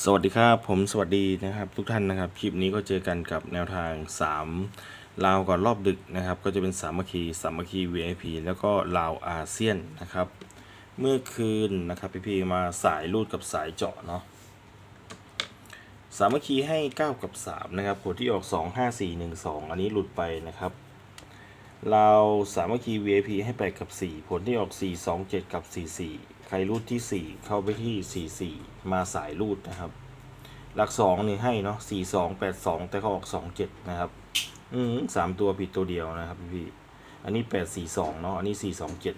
สวัสดีครับผมสวัสดีนะครับทุกท่านนะครับคลิปนี้ก็เจอกันกับแนวทาง 3 ลาวก่อนรอบดึกนะครับ ก็จะเป็นสามัคคีสามัคคี VIP แล้วก็ลาวอาเซียนนะครับ เมื่อคืนนะครับพี่ๆมาสายรูดกับสายเจาะเนาะสามัคคีให้ 9 กับ 3 นะครับผลที่ออก 2 5 4 1 2 อันนี้หลุดไปนะครับลาวสามัคคี VIP ให้ไปกับ 4 ผลที่ออก 4 2 7 กับ 4 4 ครรูดที่ 4 เข้าไปที่ 4 4 มาสายรูดนะครับ หลักสองนี่ให้เนาะสี่สองแปดสองแต่เขาออกสองเจ็ดนะครับ อืมสามตัวผิดตัวเดียวนะครับพี่ อันนี้แปดสี่สองเนาะ อันนี้สี่สองเจ็ด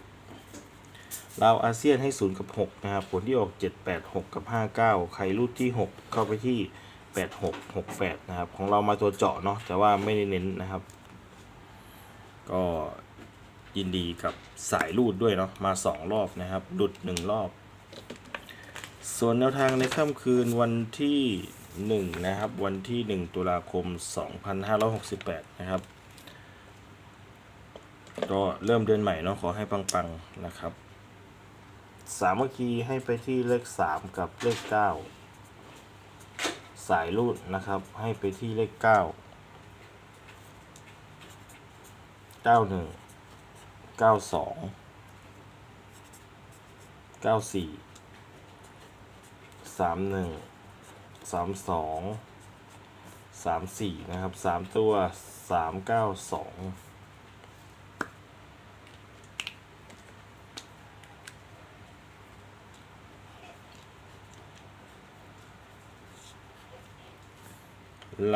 ลาอาเซียนให้ศูนย์กับหกนะครับ ผลที่ออกเจ็ดแปดหกกับห้าเก้าใครรูดที่หกเข้าไปที่แปดหกหกแปดนะครับ ของเรามาตัวเจาะเนาะ แต่ว่าไม่ได้เน้นนะครับ ก็ ยินดีกับสายรูดด้วยเนาะมาสองรอบนะครับหลุดหนึ่งรอบ ส่วนแนวทางในค่ำคืนวันที่ 1 นะครับ วันที่ 1 ตุลาคม 2568 นะครับ ก็เริ่มเดือนใหม่เนาะขอให้ปังๆนะครับสามัคคีให้ไปที่เลข 3 กับเลข 9 สายรูดนะครับ ให้ไปที่เลข 9 91 92 94สองเก้าสี่สามหนึ่งสามสองสามสี่นะครับสามตัวสามเก้าสอง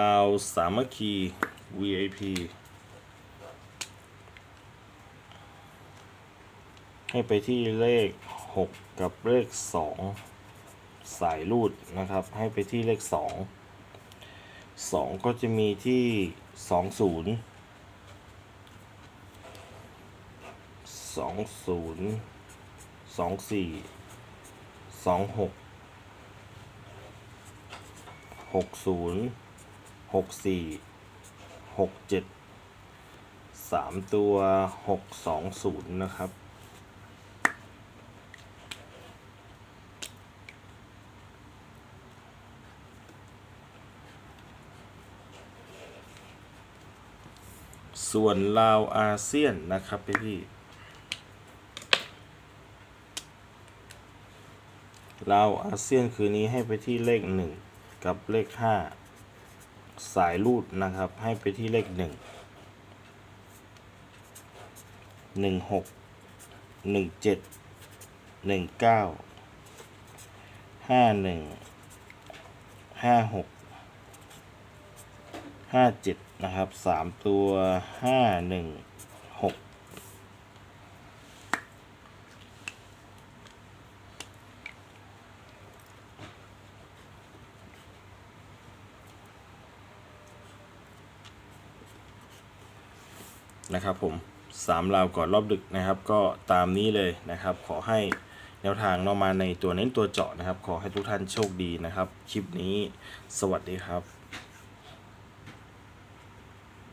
ลาวสามัคคี VIP ให้ไปที่เลขหกกับเลขสองสายรูดนะครับ ให้ไปที่เลขสองสองก็จะมีที่สองศูนย์สองศูนย์สองสี่สองหกหกศูนย์หกสี่หกเจ็ดสามตัวหกสองศูนย์นะครับ ส่วนลาวอาเซียนนะครับพี่พี่ลาวอาเซียนคืนนี้ให้ไปที่เลขหนึ่งกับเลขห้าสายรูดนะครับ ให้ไปที่เลขหนึ่งหนึ่งหกหนึ่งเจ็ดหนึ่งเก้าห้าหนึ่งห้าหกห้าเจ็ด นะครับสามตัวห้าหนึ่งหกนะครับผมสามราวก่อนรอบดึกนะครับ ก็ตามนี้เลยนะครับ ขอให้แนวทางเรามาในตัวเน้นตัวเจาะนะครับ ขอให้ทุกท่านโชคดีนะครับ คลิปนี้สวัสดีครับ